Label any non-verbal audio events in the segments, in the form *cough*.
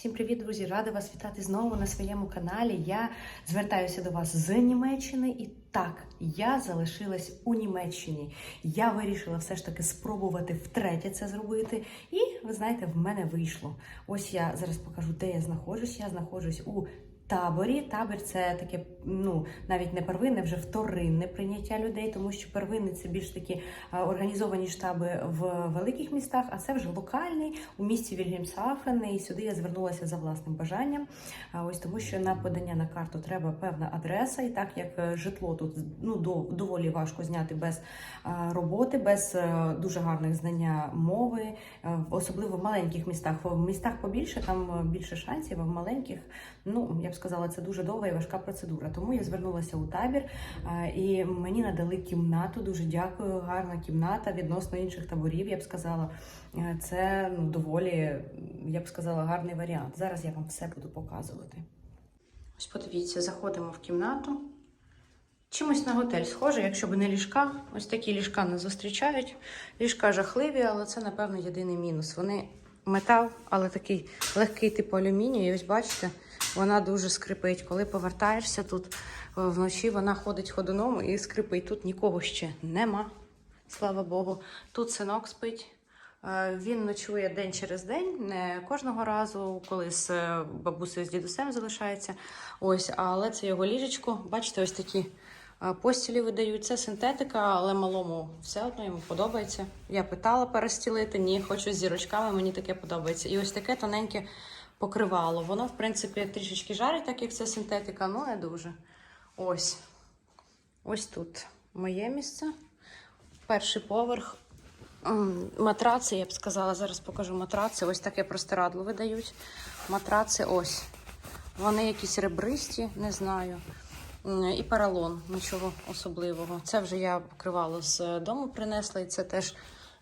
Всім привіт, друзі! Рада вас вітати знову на своєму каналі. Я звертаюся до вас з Німеччини, і так, я залишилась у Німеччині. Я вирішила все ж таки спробувати втретє це зробити. І ви знаєте, в мене вийшло. Ось я зараз покажу, де я знаходжусь. Я знаходжусь у таборі. Табір це таке, ну навіть не первинне, вже вторинне прийняття людей, тому що первинне це більш такі е, організовані штаби в великих містах, а це вже локальний у місті Вільгельмсхафен. І сюди я звернулася за власним бажанням. Ось тому, що на подання на карту треба певна адреса, і так як е, житло тут ну доволі важко зняти без е, роботи, без дуже гарних знання мови, особливо в маленьких містах. В містах побільше там більше шансів, а в маленьких, ну я б сказала, це дуже довга і важка процедура. Тому я звернулася у табір і мені надали кімнату. Дуже дякую. Гарна кімната відносно інших таборів. Я б сказала, Е, це ну доволі, я б сказала, гарний варіант. Зараз я вам все буду показувати. Ось подивіться, заходимо в кімнату. Чимось на готель схоже, якщо б не ліжка. Ось такі ліжка нас зустрічають. Ліжка жахливі, але це, напевно, єдиний мінус. Вони метал, але такий легкий типу алюмінію. І ось бачите, вона дуже скрипить. Коли повертаєшся тут е, вночі, вона ходить ходуном і скрипить. Тут нікого ще нема. Слава Богу. Тут синок спить. Е, Він ночує день через день, не кожного разу, коли з е, бабусею з дідусем залишається. Ось, але це його ліжечко. Бачите, ось такі постілі видають. Це синтетика, але малому все одно йому подобається. Я питала перестілити, ні, хочу з зірочками, мені таке подобається. І ось таке тоненьке покривало. Воно, в принципі, трішечки жарить, так як це синтетика, але не дуже. Ось. Ось тут моє місце. Перший поверх. Матраци, я б сказала, зараз покажу матраци. Ось таке простирадло видають. Матраци ось. Вони якісь ребристі, не знаю. І поролон, нічого особливого. Це вже я покривало з дому принесла, і це теж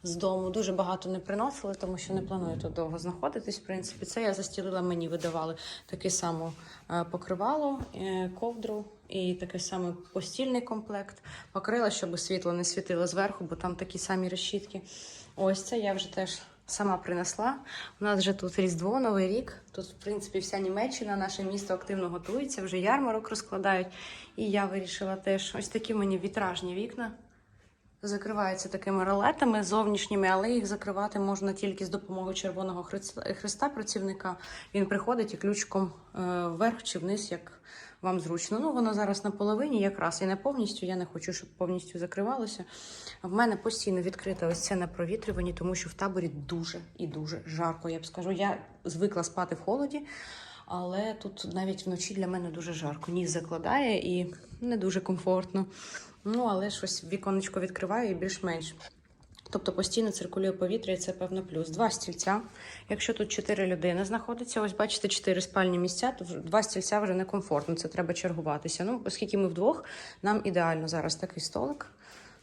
з дому. Дуже багато не приносили, тому що не планую тут довго знаходитись. В принципі, це я застілила, мені видавали таке саме покривало, е, ковдру і такий самий постільний комплект. Покрила, щоб світло не світило зверху, бо там такі самі решітки. Ось це я вже теж сама принесла. У нас вже тут Різдво, Новий рік. Тут, в принципі, вся Німеччина, наше місто активно готується, вже ярмарок розкладають. І я вирішила теж ось такі мені вітражні вікна. Закриваються такими ролетами зовнішніми, але їх закривати можна тільки з допомогою Червоного Христа працівника. Він приходить і ключком е, вверх чи вниз, як вам зручно. Ну, воно зараз на половині, якраз і не повністю. Я не хочу, щоб повністю закривалося. В мене постійно відкрита ось це на провітрюванні, тому що в таборі дуже і дуже жарко. Я б скажу, я звикла спати в холоді. Але тут навіть вночі для мене дуже жарко. Ніс закладає і не дуже комфортно. Ну, але щось віконечко відкриваю і більш-менш. Тобто постійно циркулює повітря, і це певно плюс. Два стільця. Якщо тут чотири людини знаходиться, ось бачите, чотири спальні місця, то два стільця вже некомфортно. Це треба чергуватися. Ну, оскільки ми вдвох, нам ідеально зараз такий столик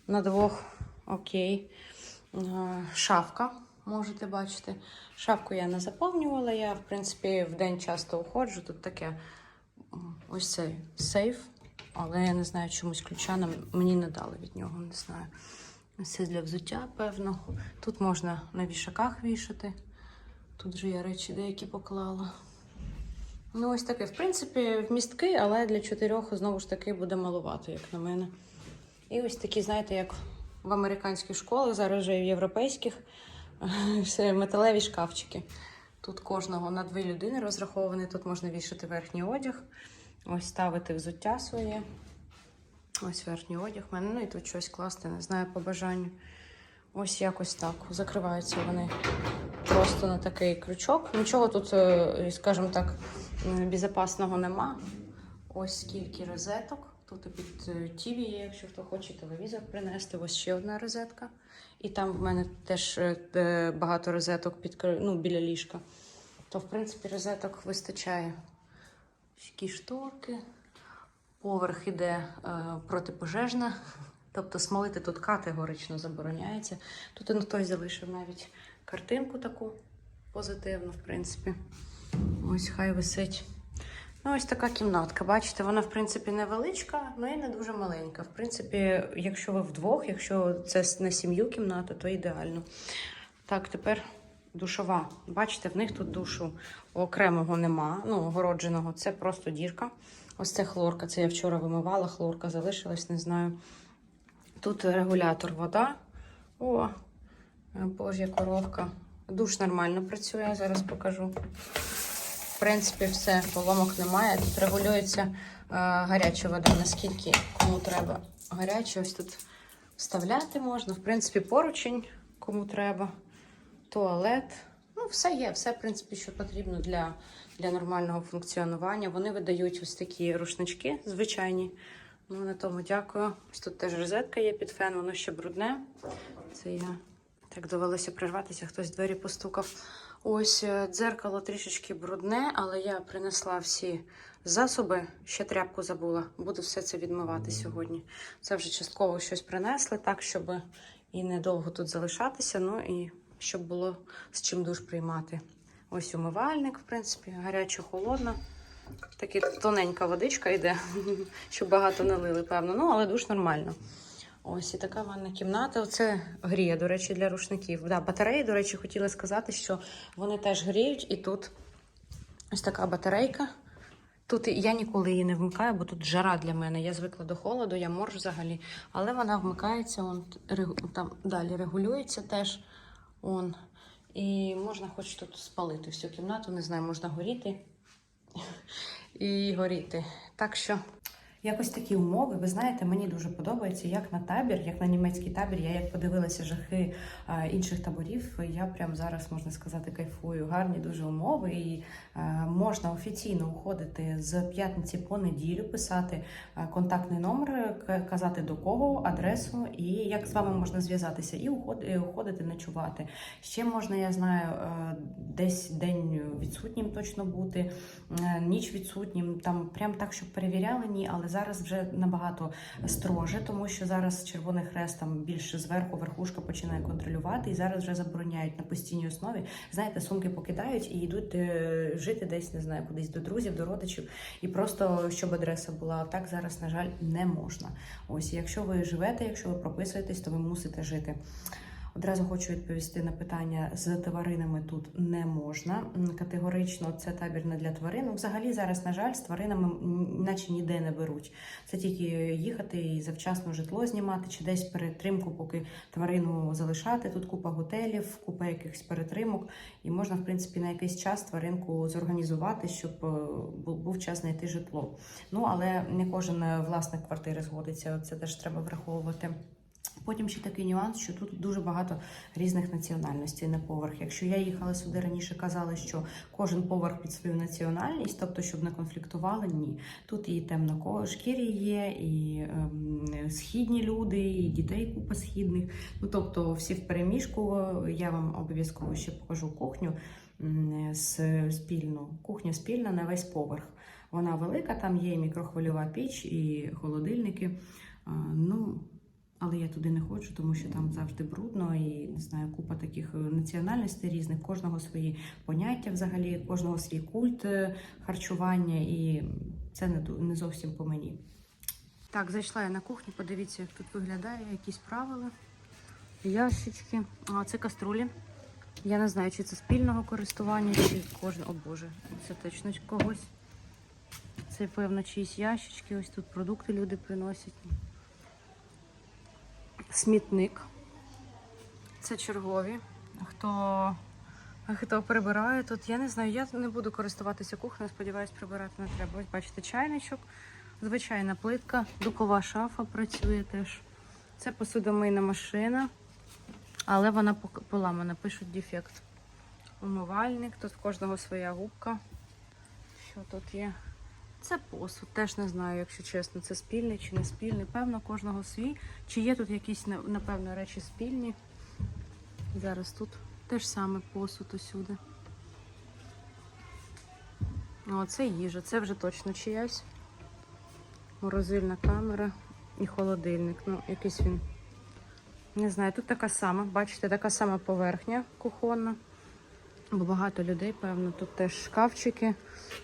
на двох. Окей. Е, Шафка. Можете бачити. Шапку я не заповнювала. Я, в принципі, в день часто уходжу. Тут таке ось цей сейф. Але я не знаю, чомусь ключа нам мені не дали від нього, не знаю. Це для взуття, певно. Тут можна на вішаках вішати. Тут же я речі деякі поклала. Ну, ось таке. В принципі, вмістки, але для чотирьох знову ж таки буде маловато, як на мене. І ось такі, знаєте, як в американських школах, зараз вже і в європейських *laughs* все металеві шкафчики. Тут кожного на дві людини розрахований. Тут можна вішати верхній одяг, ось ставити взуття своє. Ось верхній одяг в мене. Ну і тут щось класти, не знаю, по бажанню. Ось якось так. Закриваються вони просто на такий крючок. Нічого тут, е, скажімо так, безпечного нема. Ось скільки розеток. Тут під е, ТІВІ є, якщо хто хоче телевізор принести. Ось ще одна розетка. І там в мене теж е, багато розеток під ну, біля ліжка. То, в принципі, розеток вистачає. Такі шторки. Поверх іде е, протипожежна. Тобто смолити тут категорично забороняється. Тут ну, хтось залишив навіть картинку таку позитивну, в принципі. Ось хай висить. Ну, ось така кімнатка. Бачите, вона, в принципі, невеличка, але і не дуже маленька. В принципі, якщо ви вдвох, якщо це на сім'ю кімната, то ідеально. Так, тепер душова. Бачите, в них тут душу окремого нема, ну, огородженого. Це просто дірка. Ось це хлорка. Це я вчора вимивала, хлорка залишилась, не знаю. Тут регулятор вода. О, божя коровка. Душ нормально працює, зараз покажу. В принципі, все, поломок немає. Тут регулюється е, гаряча вода, наскільки кому треба гаряче. Ось тут вставляти можна. В принципі, поручень, кому треба, туалет. Ну, все є, все, в принципі, що потрібно для, для нормального функціонування. Вони видають ось такі рушнички звичайні. Ну, на тому дякую. Ось тут теж розетка є під фен, воно ще брудне. Це я так довелося прерватися, хтось в двері постукав. Ось е, дзеркало трішечки брудне, але я принесла всі засоби, ще тряпку забула. Буду все це відмивати сьогодні. Це вже частково щось принесли, так, щоб і недовго тут залишатися, ну і щоб було з чим душ приймати. Ось умивальник, в принципі, гаряча, холодна. Такі тоненька водичка йде, *laughs* щоб багато не лили, певно. Ну, але душ нормально. Ось і така ванна кімната. Оце гріє, до речі, для рушників. Да, батареї, до речі, хотіла сказати, що вони теж гріють. І тут ось така батарейка. Тут я ніколи її не вмикаю, бо тут жара для мене. Я звикла до холоду, я морж взагалі. Але вона вмикається, он, там далі регулюється теж. Он. І можна хоч тут спалити всю кімнату, не знаю, можна горіти *laughs* і горіти. Так що. Якось такі умови, ви знаєте, мені дуже подобається, як на табір, як на німецький табір. Я як подивилася жахи а, інших таборів. Я прям зараз можна сказати кайфую. Гарні дуже умови, і а, можна офіційно уходити з п'ятниці по неділю, писати контактний номер, казати до кого, адресу і як з вами можна зв'язатися, і уход- і уходити ночувати. Ще можна, я знаю, десь день відсутнім точно бути, е, ніч відсутнім. Там прям так, щоб перевіряли, ні, але зараз вже набагато строже, тому що зараз Червоний Хрест там більше зверху, верхушка починає контролювати, і зараз вже забороняють на постійній основі. Знаєте, сумки покидають і йдуть е, жити десь, не знаю, кудись до друзів, до родичів, і просто щоб адреса була. Так зараз, на жаль, не можна. Ось, якщо ви живете, якщо ви прописуєтесь, то ви мусите жити. Одразу хочу відповісти на питання з тваринами тут не можна. Категорично це табір не для тварин. Взагалі зараз, на жаль, з тваринами наче ніде не беруть. Це тільки їхати і завчасно житло знімати, чи десь перетримку, поки тварину залишати. Тут купа готелів, купа якихось перетримок, і можна, в принципі, на якийсь час тваринку зорганізувати, щоб е, був час знайти житло. Ну але не кожен е, власник квартири згодиться. Це теж треба враховувати. Потім ще такий нюанс, що тут дуже багато різних національностей на поверх. Якщо я їхала сюди раніше, казали, що кожен поверх під свою національність, тобто щоб не конфліктували, ні. Тут і темношкірі є, і ем, східні люди, і дітей купа східних. Ну тобто всі в переміжку. Я вам обов'язково ще покажу кухню з- спільну. Кухня спільна на весь поверх. Вона велика, там є і мікрохвильова піч, і холодильники. Ну, але я туди не ходжу, тому що там завжди брудно і не знаю, купа таких е, національностей різних, кожного свої поняття взагалі, кожного свій культ е, харчування, і це не зовсім по мені. Так, зайшла я на кухню, подивіться, як тут виглядає, якісь правила, ящички. А це каструлі. Я не знаю, чи це спільного користування, чи кожен. О Боже, це точно когось. Це, певно, чиїсь ящички. Ось тут продукти люди приносять смітник. Це чергові. Хто, хто прибирає тут, я не знаю, я не буду користуватися кухнею, сподіваюсь, прибирати не треба. Ось бачите, чайничок, звичайна плитка, духова шафа працює теж. Це посудомийна машина, але вона поламана, пишуть дефект. Умивальник, тут в кожного своя губка. Що тут є? Це посуд, теж не знаю, якщо чесно, це спільний чи не спільний. Певно, кожного свій. Чи є тут якісь, напевно, речі спільні? Зараз тут теж саме посуд усюди. О, це їжа, це вже точно чиясь. Морозильна камера і холодильник. Ну, якийсь він. Не знаю, тут така сама, бачите, така сама поверхня кухонна. Бо багато людей, певно, тут теж шкафчики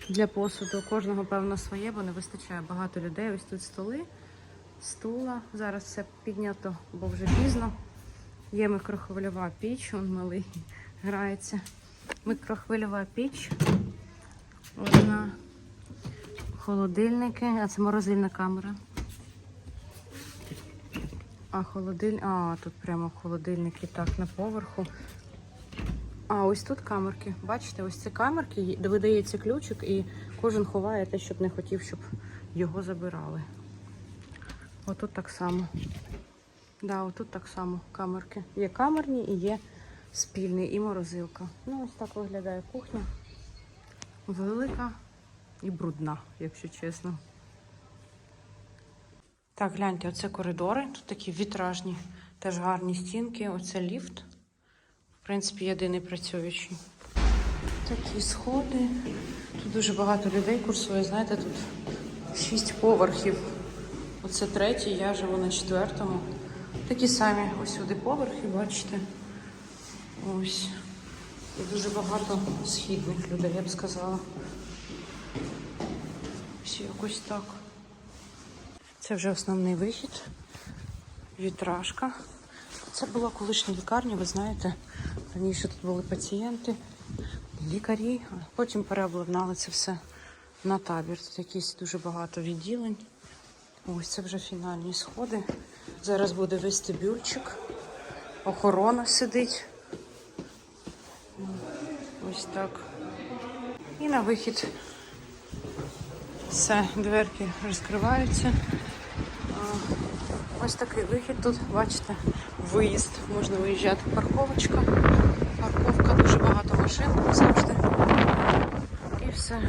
для посуду. Кожного, певно, своє, бо не вистачає багато людей. Ось тут столи, стула. Зараз все піднято, бо вже пізно. Є мікрохвильова піч, он малий грається. Микрохвильова піч. Одна холодильники, а це морозильна камера. А холодиль... А, тут прямо холодильники так на поверху. А, ось тут камерки. Бачите, ось ці камерки, видається ключик, і кожен ховає те, щоб не хотів, щоб його забирали. Отут так само. Да, отут так само камерки. Є камерні і є спільний, і морозилка. Ну, ось так виглядає кухня. Велика і брудна, якщо чесно. Так, гляньте, оце коридори. Тут такі вітражні, теж гарні стінки. Оце ліфт. В принципі, єдиний працюючий. Такі сходи. Тут дуже багато людей курсує. Знаєте, тут шість поверхів. Оце третій, я живу на четвертому. Такі самі ось сюди поверхи, бачите. Ось. І дуже багато східних людей, я б сказала. Ось якось так. Це вже основний вихід. Вітражка. Це була колишня лікарня, ви знаєте. Раніше тут були пацієнти, лікарі, а потім переобладнали це все на табір. Тут якісь дуже багато відділень. Ось це вже фінальні сходи. Зараз буде вестибюльчик. Охорона сидить. Ось так. І на вихід. Все, дверки розкриваються. Ось такий вихід тут, бачите, виїзд. Можна виїжджати. Парковочка. Парковка, дуже багато машин завжди.